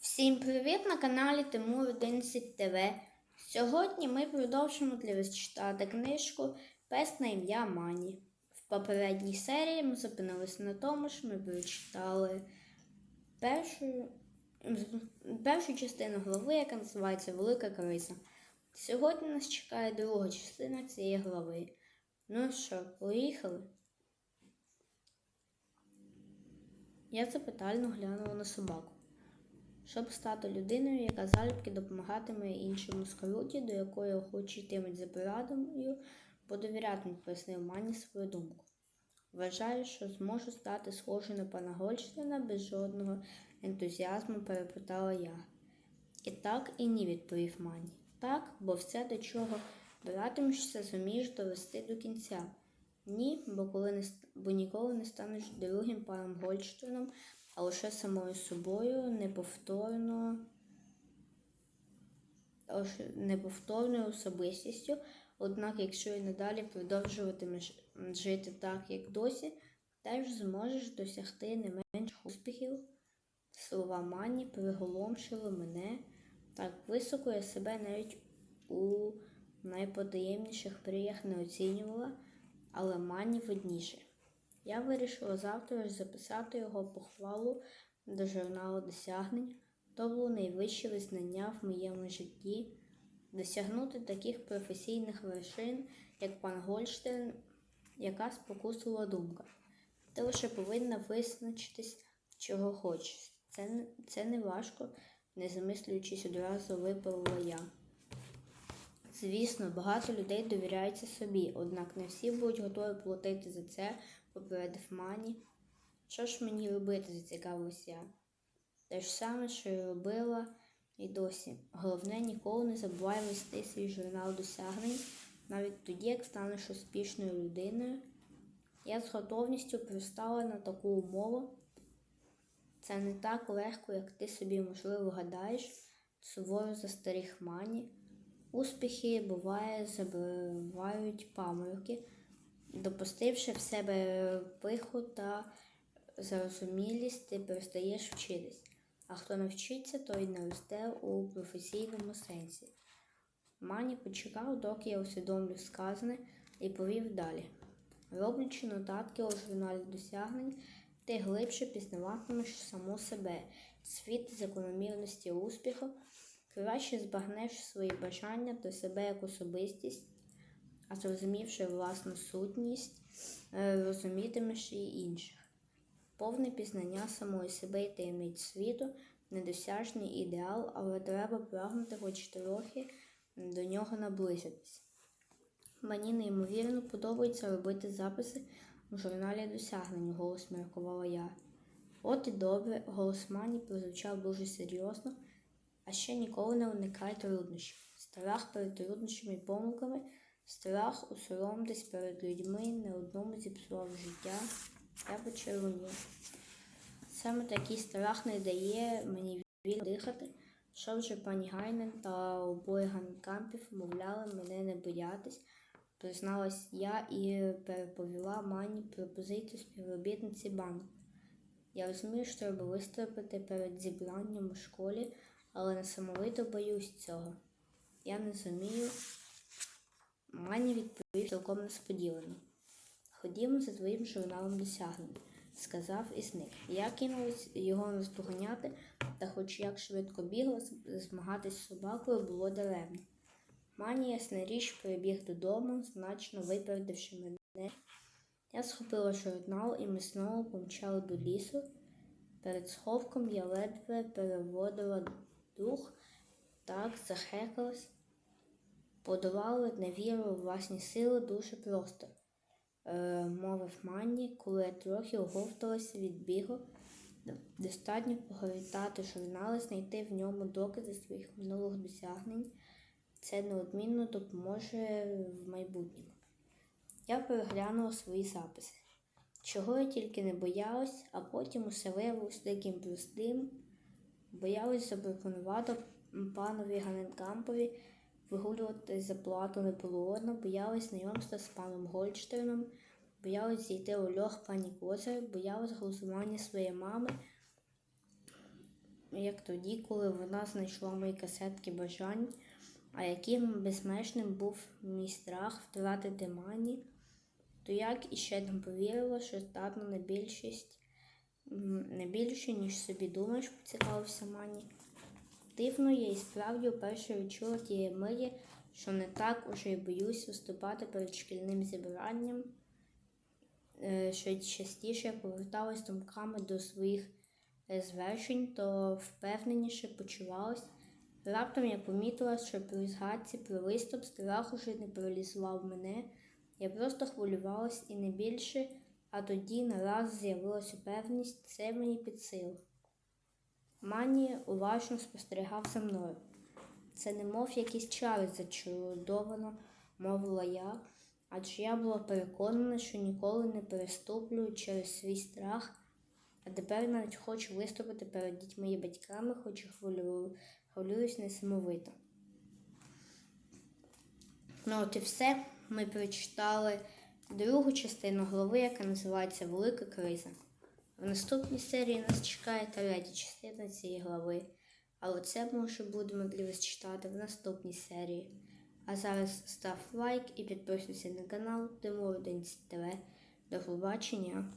Всім привіт на каналі Тимур 11 ТВ. Сьогодні ми продовжимо для вас читати книжку Пес на ім'я Мані. В попередній серії ми зупинилися на тому, що ми прочитали першу, першу частину глави, яка називається Велика криса. Сьогодні нас чекає друга частина цієї глави. Ну що, поїхали? Я запитально глянула на собаку. Щоб стати людиною, яка залюбки допомагатиме іншому скруті, до якої охоче йтимуть за порадою, бо довірятимуть, пояснив Мані свою думку. Вважаю, що зможу стати схожою на пана Гольштейна без жодного ентузіазму, перепитала я. І так, і ні, відповів Мані. Так, бо все, до чого братимешся, зумієш довести до кінця. Ні, бо коли не бо ніколи не станеш другим паном Гольштейном, а лише самою собою неповторно неповторною особистістю. Однак, якщо і надалі продовжуватимеш жити так, як досі, теж зможеш досягти не менших успіхів. Слова Мані приголомшили мене так високо я себе навіть у найпотаємніших мріях не оцінювала, але Мані видніше. Я вирішила завтра ж записати його похвалу до журналу досягнень. То було найвище визнання в моєму житті. Досягнути таких професійних вершин, як пан Гольштейн, яка спокусила думка. Ти лише повинна визначитись, чого хочеш. Це, це не важко, не замислюючись одразу випалила я. Звісно, багато людей довіряються собі, однак не всі будуть готові платити за це, попередив Мані. Що ж мені робити, зацікавилася я. Те ж саме, що й робила і досі. Головне, ніколи не забувай вести свій журнал досягнень, навіть тоді, як станеш успішною людиною. Я з готовністю пристала на таку умову. Це не так легко, як ти собі, можливо, гадаєш, суворо застеріг Мані. Успіхи буває забивають памороки, допустивши в себе пиху та зарозумілість, ти перестаєш вчитись. А хто не вчиться, той не росте у професійному сенсі. Мані почекав, доки я усвідомлю сказане, і повів далі. Роблячи нотатки у журналі досягнень, ти глибше пізнаватимеш саму себе, світ закономірності успіху, краще збагнеш свої бажання до себе як особистість, а зрозумівши власну сутність, е, розумітимеш і інших. Повне пізнання самої себе і таємниць світу недосяжний ідеал, але треба прагнути хоч трохи до нього наблизитись. Мені неймовірно подобається робити записи в журналі досягнень, голос міркувала я. От і добре, голос Мані прозвучав дуже серйозно, а ще ніколи не уникай труднощів. Страх перед труднощами і помилками, страх усоромитись перед людьми не одному зіпсував життя. Я почервонів. Саме такий страх не дає мені вільно дихати, що вже пані Гайнен та обоє ганкампів мовляли мене не боятись, призналась я і переповіла Мані пропозицію співробітниці банку. Я розумію, що треба виступити перед зібранням у школі, але несамовито боюсь цього. Я не зумію. Мані відповів цілком несподівано. Ходімо за твоїм журналом досягнень, сказав і зник. Я кинулась його наздоганяти, та хоч як швидко бігла, змагатись з собакою було даремно. Мані, ясна річ, прибіг додому, значно випередивши мене. Я схопила журнал і ми знову помчали до лісу. Перед сховком я ледве переводила дух, так захекалась. Подолали невіру у власні сили дуже просто, е, мовив Манні, коли я трохи оговталася від бігу. Достатньо погортати журнали, знайти в ньому докази своїх минулих досягнень. Це неодмінно допоможе в майбутньому. Я переглянула свої записи. Чого я тільки не боялась, а потім усе виявилось таким простим. Боялась запропонувати панові Ганенкампові вигулювати за плату не було одно, боялась знайомства з паном Гольштейном, боялась зійти у льох пані Козир, боялась голосування своєї мами як тоді, коли вона знайшла мої касетки бажань, а яким безмежним був мій страх втратити мані, то як іще не повірила, що здатна на більшість, не більше, ніж собі думаєш, поцікавився Мані. Дивно, я і справді вперше відчула тієї миті, що не так уже й боюсь виступати перед шкільним зібранням, е, що частіше поверталась думками до своїх е, звершень, то впевненіше почувалась. Раптом я помітила, що при згадці про виступ страх уже не паралізував мене. Я просто хвилювалась і не більше, а тоді нараз з'явилася певність, це мені під силу. Мані уважно спостерігав за мною. Це немов якісь чари зачудовано, мовила я, адже я була переконана, що ніколи не переступлю через свій страх, а тепер навіть хочу виступити перед дітьми і батьками, хоч і хвилю- хвилююсь несамовито. Ну от і все. Ми прочитали другу частину глави, яка називається Велика криза. В наступній серії нас чекає третя частина цієї глави, але це ми вже будемо для вас читати в наступній серії. А зараз став лайк і підписуйся на канал Демо 11 ТВ. До побачення!